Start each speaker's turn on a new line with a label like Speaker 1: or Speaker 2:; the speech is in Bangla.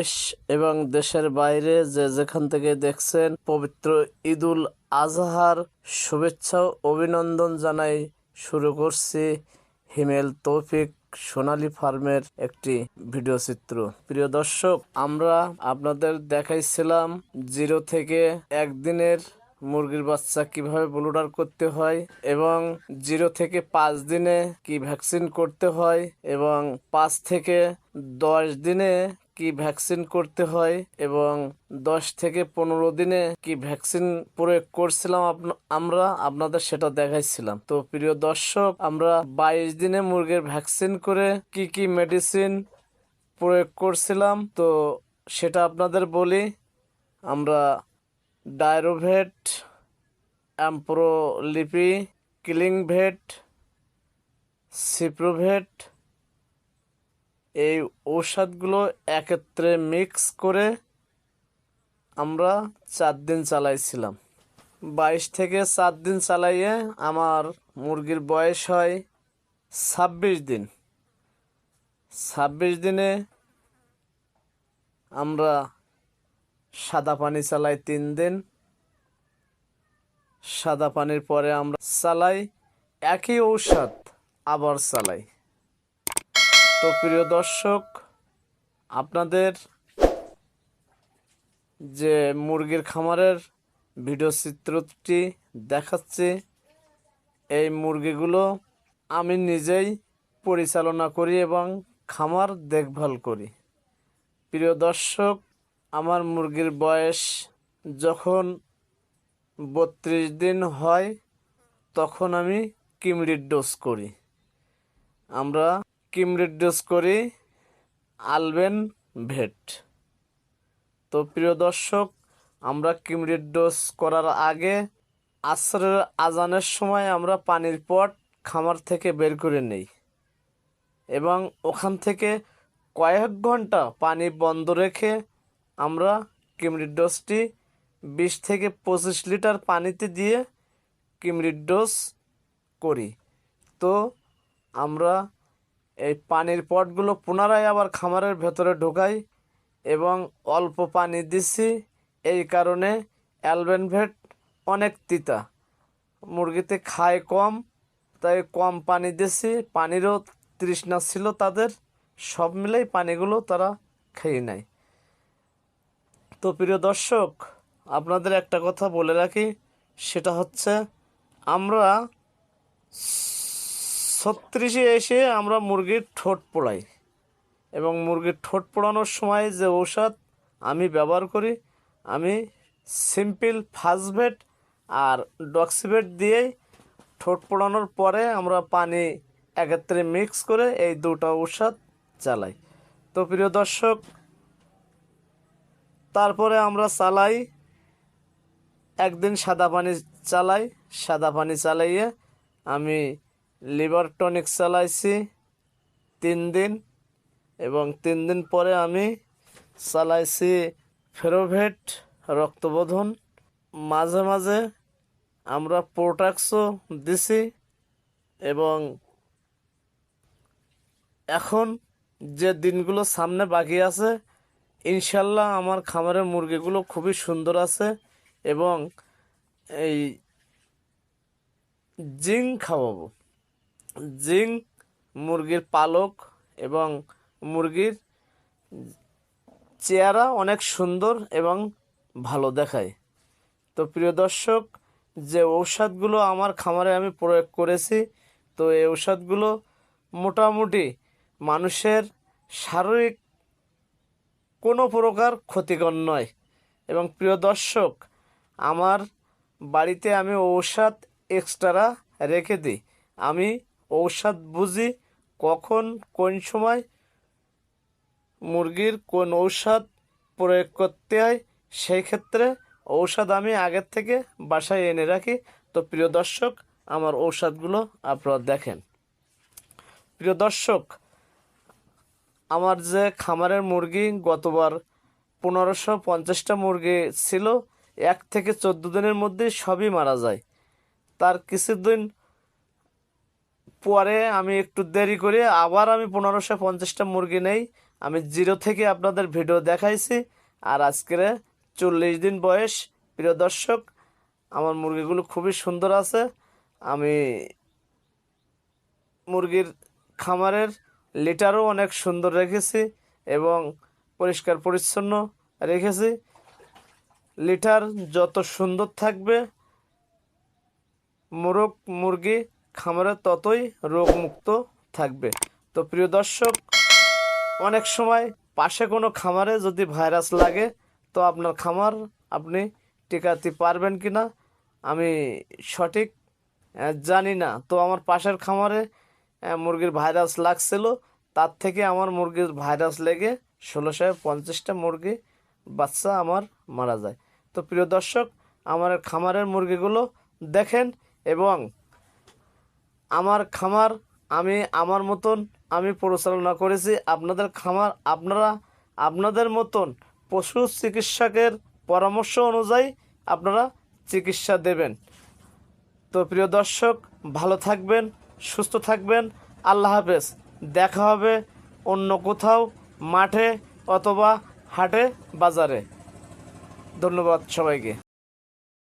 Speaker 1: দেশ এবং দেশের বাইরে যে যেখান থেকে দেখছেন পবিত্র ঈদুল আজহার শুভেচ্ছা অভিনন্দন জানাই শুরু করছি হিমেল তৌফিক সোনালী ফার্মের একটি ভিডিও চিত্র। প্রিয় দর্শক, আমরা আপনাদের দেখাইছিলাম জিরো থেকে একদিনের মুরগির বাচ্চা কীভাবে ব্লুডার করতে হয় এবং জিরো থেকে পাঁচ দিনে কি ভ্যাকসিন করতে হয় এবং পাঁচ থেকে দশ দিনে কি ভ্যাকসিন করতে হয় এবং দশ থেকে পনেরো দিনে কি ভ্যাকসিন প্রয়োগ করছিলাম আমরা, আপনাদের সেটা দেখাইছিলাম। তো প্রিয় দর্শক, আমরা বাইশ দিনে মুরগির ভ্যাকসিন করে কি কি মেডিসিন প্রয়োগ করছিলাম, তো সেটা আপনাদের বলি। আমরা ডায়রোভেট, অ্যাম্প্রোলিপি, কিলিংভেট, সিপ্রোভেট এই ঔষধগুলো একত্রে মিক্স করে আমরা চার দিন চালাইছিলাম। বাইশ থেকে চার দিন চালাইয়ে আমার মুরগির বয়স হয় ছাব্বিশ দিন। ছাব্বিশ দিনে আমরা সাদা পানি চালাই তিন দিন। সাদা পানির পরে আমরা চালাই একই ঔষধ আবার চালাই। তো প্রিয় দর্শক, আপনাদের যে মুরগির খামারের ভিডিও চিত্রটি দেখাচ্ছি, এই মুরগিগুলো আমি নিজেই পরিচালনা করি এবং খামার দেখভাল করি। প্রিয় দর্শক, আমার মুরগির বয়স যখন বত্রিশ দিন হয়, তখন আমি কিমরিড ডোজ করি। আমরা কিমরিড ডোজ করি, আলবেন ভেট। তো প্রিয় দর্শক, আমরা কিমরিড ডোজ করার আগে আসরের আজানের সময় আমরা পানির পট খামার থেকে বের করে নেই এবং ওখান থেকে কয়েক ঘণ্টা পানি বন্ধ রেখে আমরা কিমরির ডোজটি বিশ থেকে পঁচিশ লিটার পানিতে দিয়ে কিমরির ডোজ করি। তো আমরা এই পানির পটগুলো পুনরায় আবার খামারের ভেতরে ঢোকাই এবং অল্প পানি দিছি। এই কারণে অ্যালবেনভেট অনেক তিতা। মুরগিতে খায় কম, তাই কম পানি দিছি। পানিরও তৃষ্ণা ছিল তাদের। সব মিলেই পানিগুলো তারা খেয়ে নেয়। তো প্রিয় দর্শক, আপনাদের একটা কথা বলে রাখি। সেটা হচ্ছে, আমরা ছত্রিশে এসে আমরা মুরগির ঠোঁট পোড়াই। এবং মুরগির ঠোঁট পোড়ানোর সময় যে ঔষধ আমি ব্যবহার করি, আমি সিম্পল ফাস্টভেট আর ডক্সিভেট দিয়েই ঠোঁট পোড়ানোর পরে আমরা পানি একত্রে মিক্স করে এই দুটো ঔষধ চালাই। তো প্রিয় দর্শক, তারপরে আমরা চালাই, একদিন সাদা পানি চালাই, সাদা পানি চালাইয়ে আমি লিভার টনিক চালাইছি তিন দিন এবং তিন দিন পরে আমি চালাইছি ফেরোভেট রক্তবোধন মাঝে মাঝে আমরা প্রোটাক্সও দিছি এবং এখন যে দিনগুলো সামনে বাকি আছে, ইনশাল্লাহ আমার খামারের মুরগিগুলো খুবই সুন্দর আছে এবং এই জিং খাওয়াবো। জিং মুরগির পালক এবং মুরগির চেহারা অনেক সুন্দর এবং ভালো দেখায়। তো প্রিয় দর্শক, যে ঔষধগুলো আমার খামারে আমি প্রয়োগ করেছি, তো এই ঔষধগুলো মোটামুটি মানুষের শারীরিক কোনো প্রকার ক্ষতিকর নয়। এবং প্রিয় দর্শক, আমার বাড়িতে আমি ঔষধ এক্সট্রা রেখে দিই। আমি ঔষধ বুঝি কখন, কোন সময় মুরগির কোন ঔষধ প্রয়োগ করতে হয়, সেই ক্ষেত্রে ঔষধ আমি আগের থেকে বাসায় এনে রাখি। তো প্রিয় দর্শক, আমার ঔষধগুলো আপনারা দেখেন। প্রিয় দর্শক, আমার যে খামারের মুরগি গতবার পনেরোশো পঞ্চাশটা মুরগি ছিল, এক থেকে চোদ্দ দিনের মধ্যে সবই মারা যায়। তার কিছুদিন পরে আমি একটু দেরি করে আবার আমি পনেরোশো পঞ্চাশটা মুরগি নেই। আমি জিরো থেকে আপনাদের ভিডিও দেখাইছি। আর আজকের চল্লিশ দিন বয়স, প্রিয় দর্শক, আমার মুরগিগুলো খুবই সুন্দর আছে। আমি মুরগির খামারের লিটারও অনেক সুন্দর রেখেছি এবং পরিষ্কার পরিচ্ছন্ন রেখেছি। লিটার যত সুন্দর থাকবে, মোরগ, মুরগি খামারে ততই রোগমুক্ত থাকবে। তো প্রিয় দর্শক, অনেক সময় পাশে কোনো খামারে যদি ভাইরাস লাগে, তো আপনার খামার আপনি টিকাতে পারবেন কি না আমি সঠিক জানি না। তো আমার পাশের খামারে মুরগির ভাইরাস লাগছিল, তার থেকে আমার মুরগির ভাইরাস লেগে ষোলোশো পঞ্চাশটা মুরগি, বাচ্চা আমার মারা যায়। তো প্রিয় দর্শক, আমার খামারের মুরগিগুলো দেখেন এবং আমার খামার আমি আমার মতন আমি পরিচালনা করেছি। আপনাদের খামার আপনারা আপনাদের মতন পশু চিকিৎসকের পরামর্শ অনুযায়ী আপনারা চিকিৎসা দেবেন। তো প্রিয় দর্শক, ভালো থাকবেন, সুস্থ থাকবেন। আল্লাহ হাফেজ। দেখা হবে অন্য কোথাও, মাঠে অথবা হাটে, বাজারে। ধন্যবাদ সবাইকে।